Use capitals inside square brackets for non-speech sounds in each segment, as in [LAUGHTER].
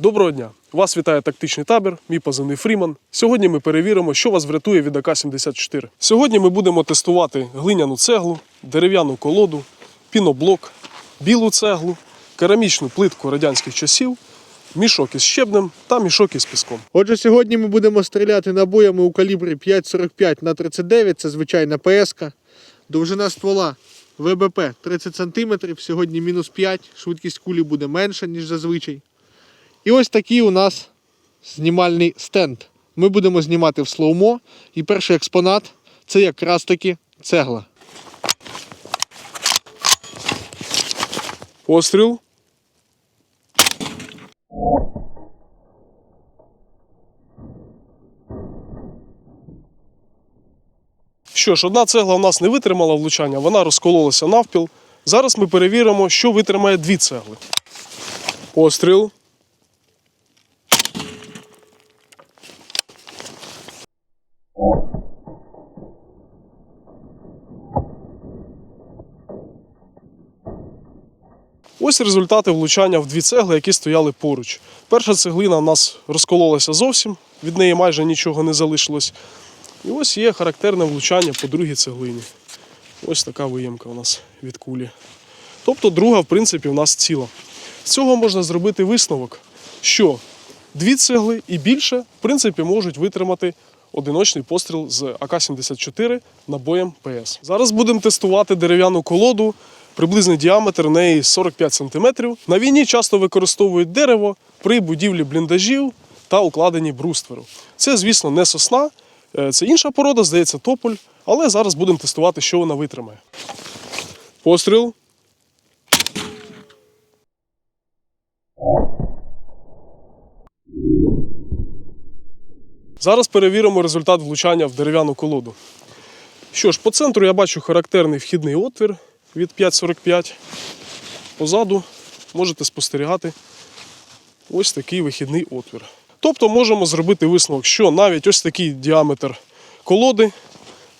Доброго дня! Вас вітає тактичний табір, мій позивний Фріман. Сьогодні ми перевіримо, що вас врятує від АК-74. Сьогодні ми будемо тестувати глиняну цеглу, дерев'яну колоду, піноблок, білу цеглу, керамічну плитку радянських часів, мішок із щебнем та мішок із піском. Отже, сьогодні ми будемо стріляти набоями у калібрі 5,45 на 39, це звичайна ПСК. Довжина ствола ВБП 30 см, сьогодні мінус 5, швидкість кулі буде менша, ніж зазвичай. І ось такий у нас знімальний стенд. Ми будемо знімати в слоумо. І перший експонат це якраз таки цегла. Постріл. Що ж, одна цегла у нас не витримала влучання, вона розкололася навпіл. Зараз ми перевіримо, що витримає дві цегли. Постріл. Ось результати влучання в дві цегли, які стояли поруч. Перша цеглина у нас розкололася зовсім, від неї майже нічого не залишилось. І ось є характерне влучання по другій цеглині. Ось така виємка у нас від кулі. Тобто друга, в принципі, у нас ціла. З цього можна зробити висновок, що дві цегли і більше, в принципі, можуть витримати одиночний постріл з АК-74 набоєм ПС. Зараз будемо тестувати дерев'яну колоду. Приблизний діаметр у неї 45 см. На війні часто використовують дерево при будівлі бліндажів та укладенні брустверу. Це, звісно, не сосна, е, це інша порода, здається, тополь. Але зараз будемо тестувати, що вона витримає. Постріл. Зараз перевіримо результат влучання в дерев'яну колоду. Що ж, по центру я бачу характерний вхідний отвір від 5,45. Позаду можете спостерігати ось такий вихідний отвір. Тобто можемо зробити висновок, що навіть ось такий діаметр колоди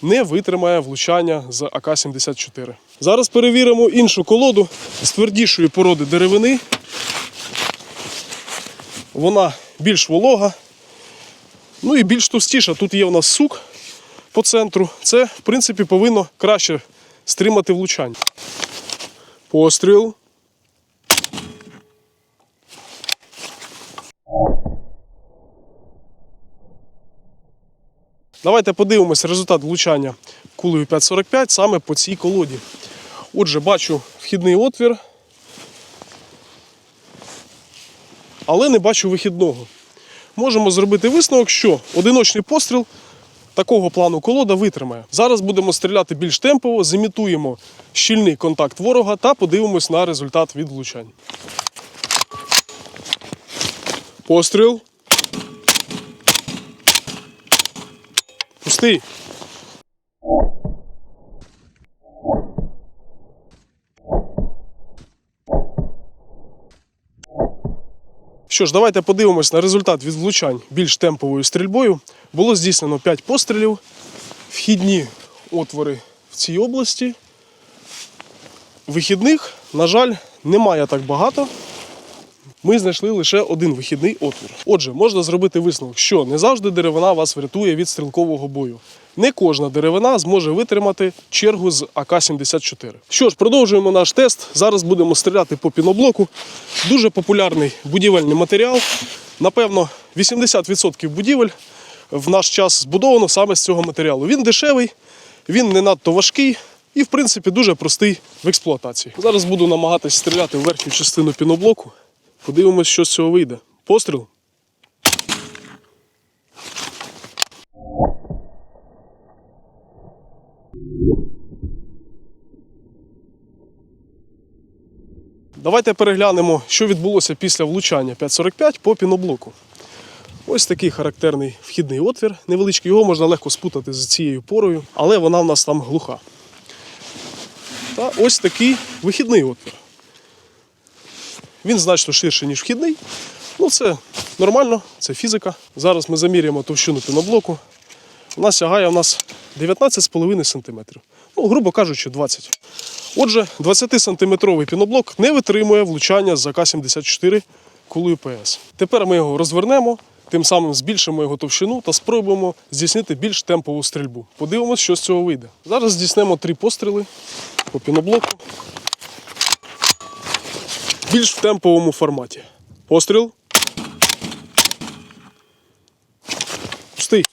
не витримає влучання з АК-74. Зараз перевіримо іншу колоду з твердішої породи деревини. Вона більш волога, ну і більш товстіша. Тут є у нас сук по центру. Це, в принципі, повинно краще стримати влучання. Постріл. Давайте подивимось результат влучання кулею 5,45 саме по цій колоді. Отже, бачу вхідний отвір, але не бачу вихідного. Можемо зробити висновок, що одиночний постріл такого плану колода витримає. Зараз будемо стріляти більш темпово, зімітуємо щільний контакт ворога та подивимось на результат від влучань. Постріл. Пустий. Що ж, давайте подивимось на результат від влучань більш темповою стрільбою. Було здійснено 5 пострілів, вхідні отвори в цій області. Вихідних, на жаль, немає так багато. Ми знайшли лише один вихідний отвір. Отже, можна зробити висновок, що не завжди деревина вас врятує від стрілкового бою. Не кожна деревина зможе витримати чергу з АК-74. Що ж, продовжуємо наш тест. Зараз будемо стріляти по піноблоку. Дуже популярний будівельний матеріал. Напевно, 80% будівель в наш час збудовано саме з цього матеріалу. Він дешевий, він не надто важкий і, в принципі, дуже простий в експлуатації. Зараз буду намагатись стріляти в верхню частину піноблоку. Подивимось, що з цього вийде. Постріл. Давайте переглянемо, що відбулося після влучання 5.45 по піноблоку. Ось такий характерний вхідний отвір, невеличкий, його можна легко спутати з цією порою, але вона в нас там глуха. Та ось такий вихідний отвір. Він значно ширший, ніж вхідний. Ну, це нормально, це фізика. Зараз ми заміряємо товщину піноблоку. Вона сягає у нас 19,5 см. Ну, грубо кажучи, 20. Отже, 20-сантиметровий піноблок не витримує влучання з АК-74 кулею ПС. Тепер ми його розвернемо, тим самим збільшимо його товщину та спробуємо здійснити більш темпову стрільбу. Подивимось, що з цього вийде. Зараз здійснимо три постріли по піноблоку. Більш в темповому форматі. Постріл. Пустий.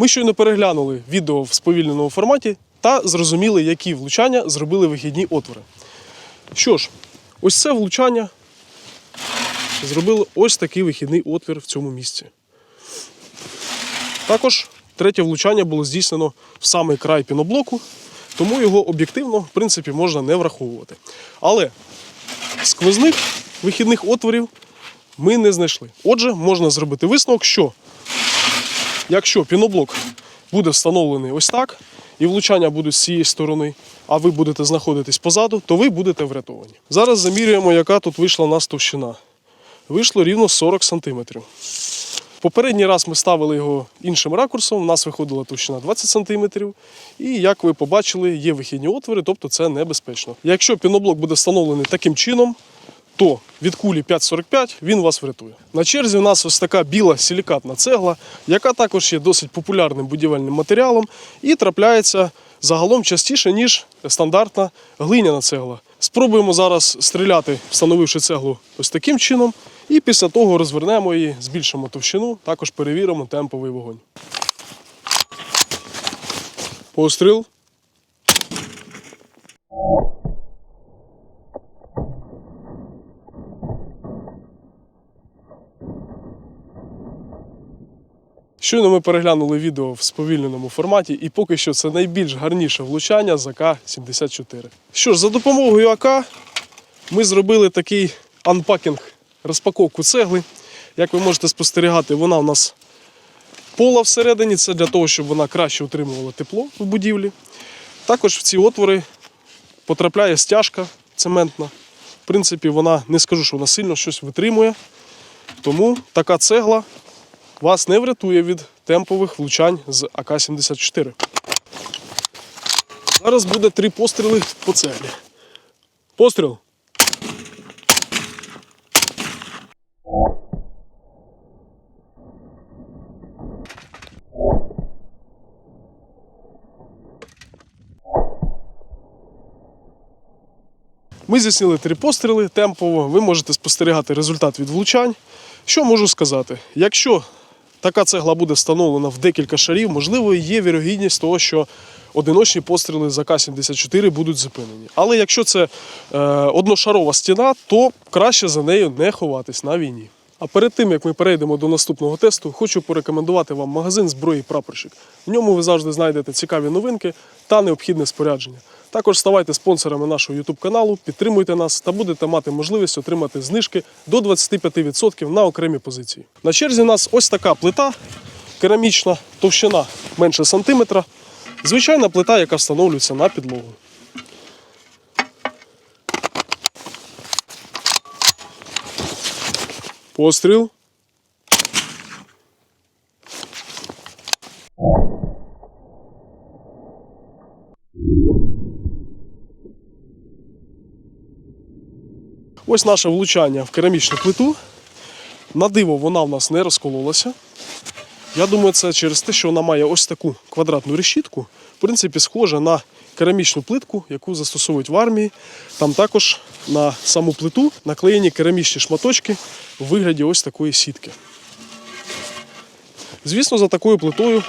Ми щойно переглянули відео в сповільненому форматі та зрозуміли, які влучання зробили вихідні отвори. Що ж, ось це влучання зробило ось такий вихідний отвір в цьому місці. Також третє влучання було здійснено в самий край піноблоку, тому його об'єктивно, в принципі, можна не враховувати. Але сквозних вихідних отворів ми не знайшли. Отже, можна зробити висновок, що Якщо піноблок буде встановлений ось так, і влучання будуть з цієї сторони, а ви будете знаходитись позаду, то ви будете врятовані. Зараз замірюємо, яка тут вийшла у нас товщина. Вийшло рівно 40 см. Попередній раз ми ставили його іншим ракурсом, у нас виходила товщина 20 см. І як ви побачили, є вихідні отвори, тобто це небезпечно. Якщо піноблок буде встановлений таким чином, то від кулі 5,45 він вас врятує. На черзі у нас ось така біла силікатна цегла, яка також є досить популярним будівельним матеріалом і трапляється загалом частіше, ніж стандартна глиняна цегла. Спробуємо зараз стріляти, встановивши цеглу ось таким чином, і після того розвернемо її, збільшимо товщину, також перевіримо темповий вогонь. Постріл. Щойно ми переглянули відео в сповільненому форматі, і поки що це найбільш гарніше влучання з АК-74. Що ж, за допомогою АК ми зробили такий анпакінг, розпаковку цегли. Як ви можете спостерігати, вона у нас пола всередині, це для того, щоб вона краще утримувала тепло в будівлі. Також в ці отвори потрапляє стяжка цементна. В принципі, вона не скажу, що вона сильно щось витримує. Тому така цегла вас не врятує від темпових влучань з АК-74. Зараз буде три постріли по цеглі. Постріл. Ми здійснили три постріли темпово. Ви можете спостерігати результат від влучань. Що можу сказати? Якщо така цегла буде встановлена в декілька шарів, можливо, є вірогідність того, що одиночні постріли з АК-74 будуть зупинені. Але якщо це е, одношарова стіна, то краще за нею не ховатись на війні. А перед тим як ми перейдемо до наступного тесту, хочу порекомендувати вам магазин зброї прапорщик. В ньому ви завжди знайдете цікаві новинки та необхідне спорядження. Також ставайте спонсорами нашого YouTube каналу, підтримуйте нас та будете мати можливість отримати знижки до 25% на окремі позиції. На черзі у нас ось така плита керамічна, товщина менше сантиметра. Звичайна плита, яка встановлюється на підлогу. Постріл. Ось наше влучання в керамічну плиту. На диво вона в нас не розкололася. Я думаю, це через те, що вона має ось таку квадратну решітку. В принципі, схожа на керамічну плитку, яку застосовують в армії. Там також на саму плиту наклеєні керамічні шматочки у вигляді ось такої сітки. Звісно, за такою плитою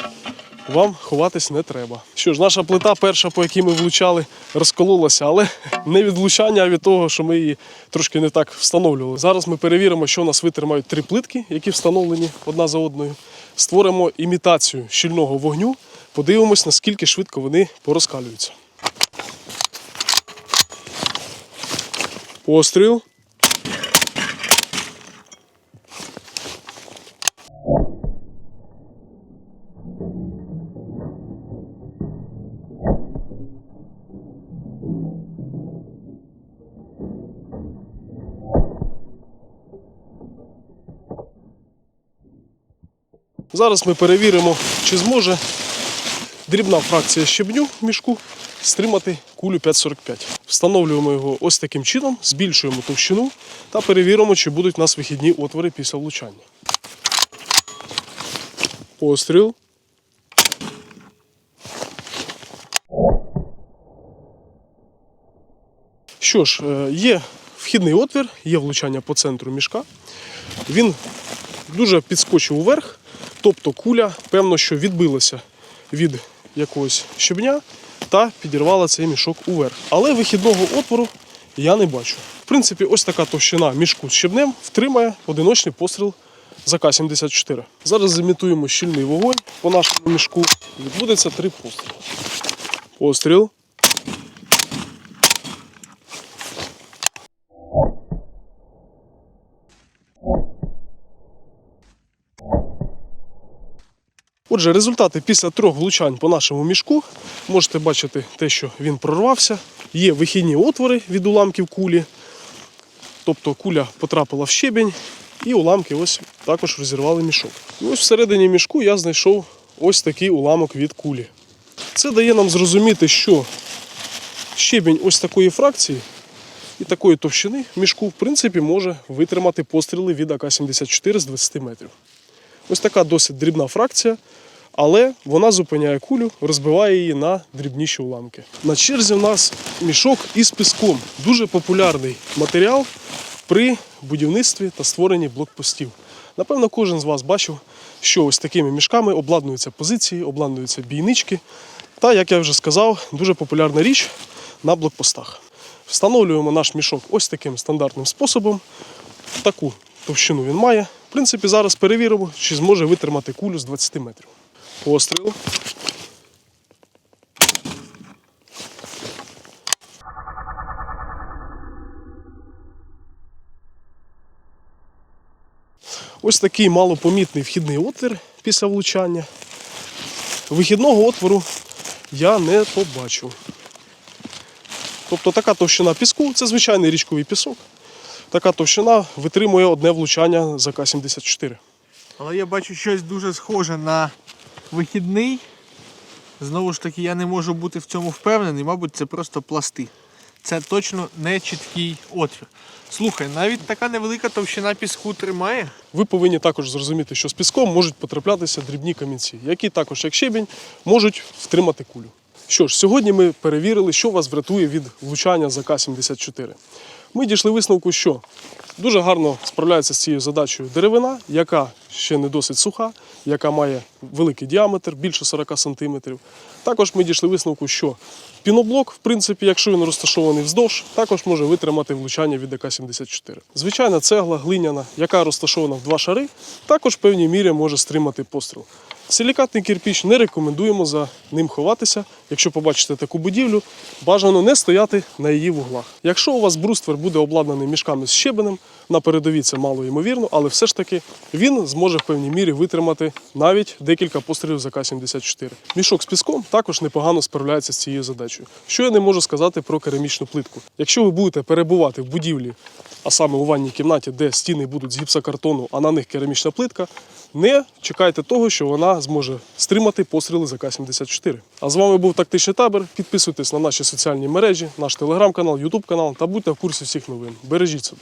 вам ховатись не треба. Що ж, наша плита, перша, по якій ми влучали, розкололася, але [LAUGHS] не від влучання, а від того, що ми її трошки не так встановлювали. Зараз ми перевіримо, що у нас витримають три плитки, які встановлені одна за одною. Створимо імітацію щільного вогню, подивимось, наскільки швидко вони порозкалюються. Постріл. Зараз ми перевіримо, чи зможе дрібна фракція щебню в мішку стримати кулю 5,45. Встановлюємо його ось таким чином, збільшуємо товщину та перевіримо, чи будуть у нас вихідні отвори після влучання. Постріл. Що ж, е, є вхідний отвір, є влучання по центру мішка. Він дуже підскочив уверх, тобто куля, певно, що відбилася від якогось щебня та підірвала цей мішок уверх. Але вихідного отвору я не бачу. В принципі, ось така товщина мішку з щебнем втримає одиночний постріл з АК-74. Зараз зімітуємо щільний вогонь по нашому мішку. Відбудеться три постріли. Постріл. Отже, результати після трьох влучань по нашому мішку. Можете бачити те, що він прорвався. Є вихідні отвори від уламків кулі. Тобто куля потрапила в щебінь, і уламки ось також розірвали мішок. І ось всередині мішку я знайшов ось такий уламок від кулі. Це дає нам зрозуміти, що щебінь ось такої фракції і такої товщини мішку, в принципі, може витримати постріли від АК-74 з 20 метрів. Ось така досить дрібна фракція, але вона зупиняє кулю, розбиває її на дрібніші уламки. На черзі в нас мішок із піском. Дуже популярний матеріал при будівництві та створенні блокпостів. Напевно, кожен з вас бачив, що ось такими мішками обладнуються позиції, обладнуються бійнички. Та, як я вже сказав, дуже популярна річ на блокпостах. Встановлюємо наш мішок ось таким стандартним способом. Таку товщину він має. В принципі, зараз перевіримо, чи зможе витримати кулю з 20 метрів. Постріл. Ось такий малопомітний вхідний отвір після влучання. Вихідного отвору я не побачив. Тобто така товщина піску це звичайний річковий пісок. Така товщина витримує одне влучання з АК-74. Але я бачу щось дуже схоже на вихідний. Знову ж таки, я не можу бути в цьому впевнений, мабуть, це просто пласти. Це точно не чіткий отвір. Слухай, навіть така невелика товщина піску тримає. Ви повинні також зрозуміти, що з піском можуть потраплятися дрібні камінці, які також, як щебінь, можуть втримати кулю. Що ж, сьогодні ми перевірили, що вас врятує від влучання з АК-74. Ми дійшли висновку, що дуже гарно справляється з цією задачею деревина, яка ще не досить суха, яка має великий діаметр, більше 40 см. Також ми дійшли висновку, що піноблок, в принципі, якщо він розташований вздовж, також може витримати влучання від АК-74. Звичайна цегла глиняна, яка розташована в два шари, також в певній мірі може стримати постріл. Силікатний кирпіч не рекомендуємо за ним ховатися. Якщо побачите таку будівлю, бажано не стояти на її вуглах. Якщо у вас бруствер буде обладнаний мішками з щебенем, на передовій це мало ймовірно, але все ж таки він зможе в певній мірі витримати навіть декілька пострілів з АК-74. Мішок з піском також непогано справляється з цією задачею. Що я не можу сказати про керамічну плитку. Якщо ви будете перебувати в будівлі, а саме у ванній кімнаті, де стіни будуть з гіпсокартону, а на них керамічна плитка, не чекайте того, що вона зможе стримати постріли з АК-74. А з вами був тактичний табір. Підписуйтесь на наші соціальні мережі, наш телеграм-канал, ютуб канал та будьте в курсі всіх новин. Бережіть себе.